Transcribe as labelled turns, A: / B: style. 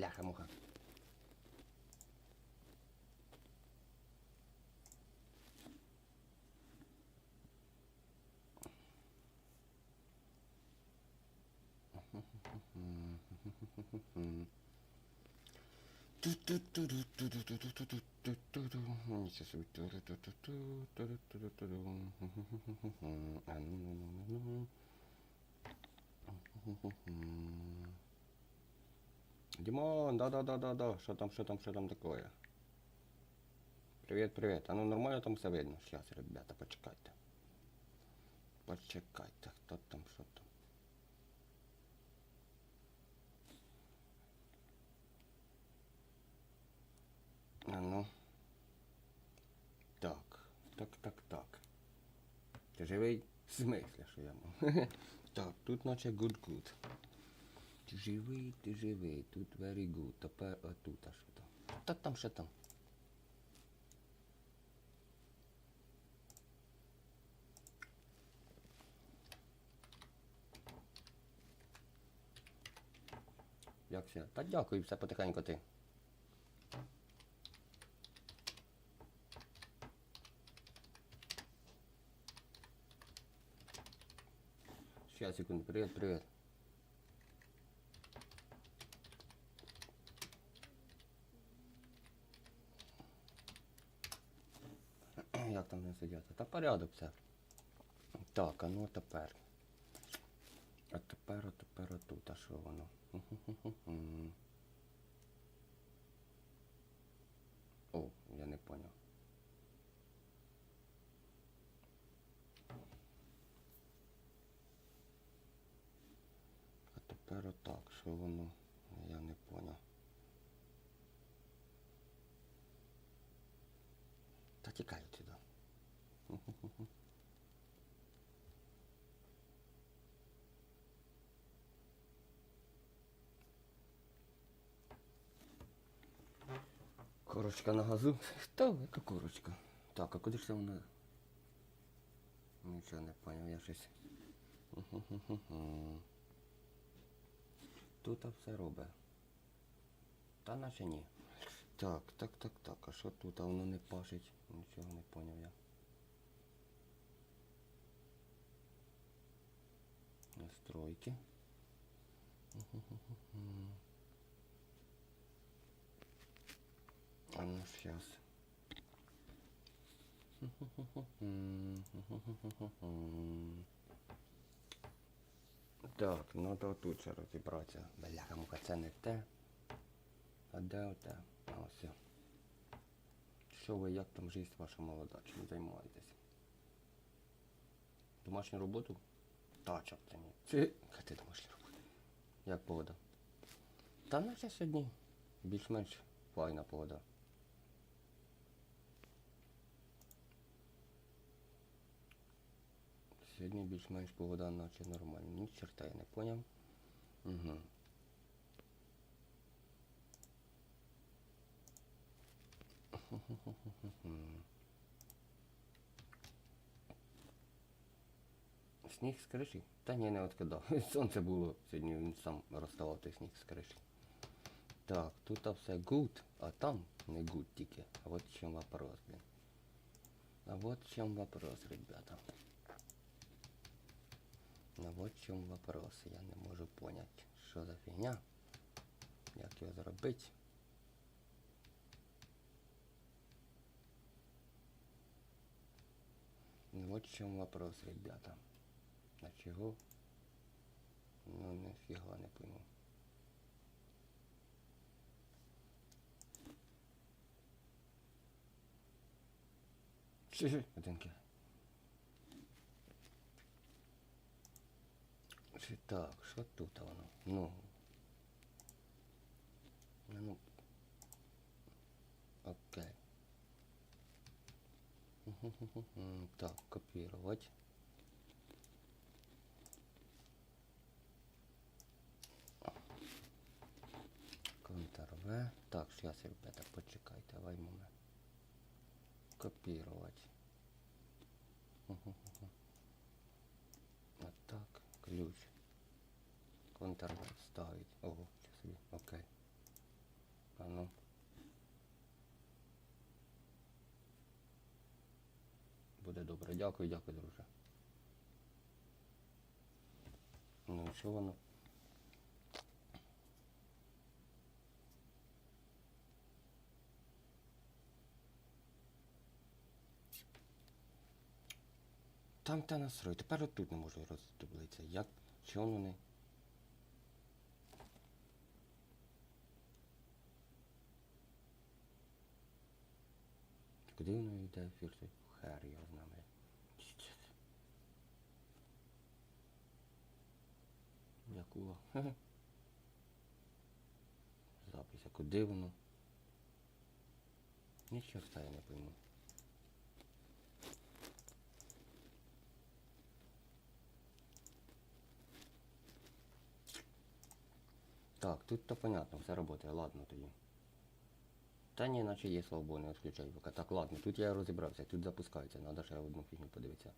A: Бляха-муха. Нічого собі. А, ну, ну, ну, ну, ну. Димон, да-да-да-да-да. Що там, що там, що там такое? Привіт, привіт. А ну нормально там все видно? Сейчас, ребята, почекайте. Почекайте, хто там, що там. А ну. Так, так, так, так. Ти живий? В смислі, що я мав? так, тут наче good good. Ти живий, ти живий, тут very good. Тепер отут, а що там? Та там, що там? Як все? Та дякую, все потихеньку ти. Сейчас, секунду. Привет, привет. Як там не сидіти? Та порядок все. Так, а ну тепер. А тепер, а тепер отут, а що воно? О, я не поняв. А тепер отак, що воно? Я не поняв. Та тікай сюди. Корочка на газу. Та, яка корочка? Так, а куди ж це вона? Нічого не поняв, я щось. Тут все робить. Та наче ні. Так, так, так, так. А що тут? А воно не пашить? Нічого не поняв я. Настройки. Мгм-гм-гм. А ну сейчас. Так, ну то тут ще розібратися. Бляха, муха, це не те. А де оте? А ось. Що ви, як там життя ваша молода? Чим займаєтесь? Домашню роботу? Та, чорт це ні. Чи? Ти домашня робота? Як погода? Та наче сьогодні більш-менш файна погода. Сьогодні більш-менш погода наче нормальна. Ні черта я не поняв. Угу. Сніг з криші? Та ні, не відкидав. Сонце було сьогодні, він сам розставав той сніг з криші. Так, тут все good, а там не good тільки. А вот в чем вопрос, блин. А вот в чем вопрос, ребята. А вот в чем вопрос. Я не можу понять, що за фігня. Як його зробити. Ну, Вот в чем вопрос, ребята. А чего? Ну, нифига не пойму. Чи одинки. Чи так, що тут воно? Ну. Ну. Окей. Так, копировать. Ctrl-V. Так, сейчас, ребята, почекайте, давай момент. Копировать. Вот так, ключ. Контр ставить. Ого, собі. Окей. А ну. Буде добре. Дякую, дякую, друже. Ну і що воно? Там та настрой. Тепер отут не можу роздублитися. Як? Чому не... Куди йде фірси? Хер його знає. Чіс. Якула. Хе-хе. Запись, а куди воно? Ні я не пойму. Так, тут то понятно, все работає, ладно тоді. Та ні, наче є слава Богу, не відключай. Так, ладно, тут я розібрався, тут запускається, треба ще одну фігню подивитися.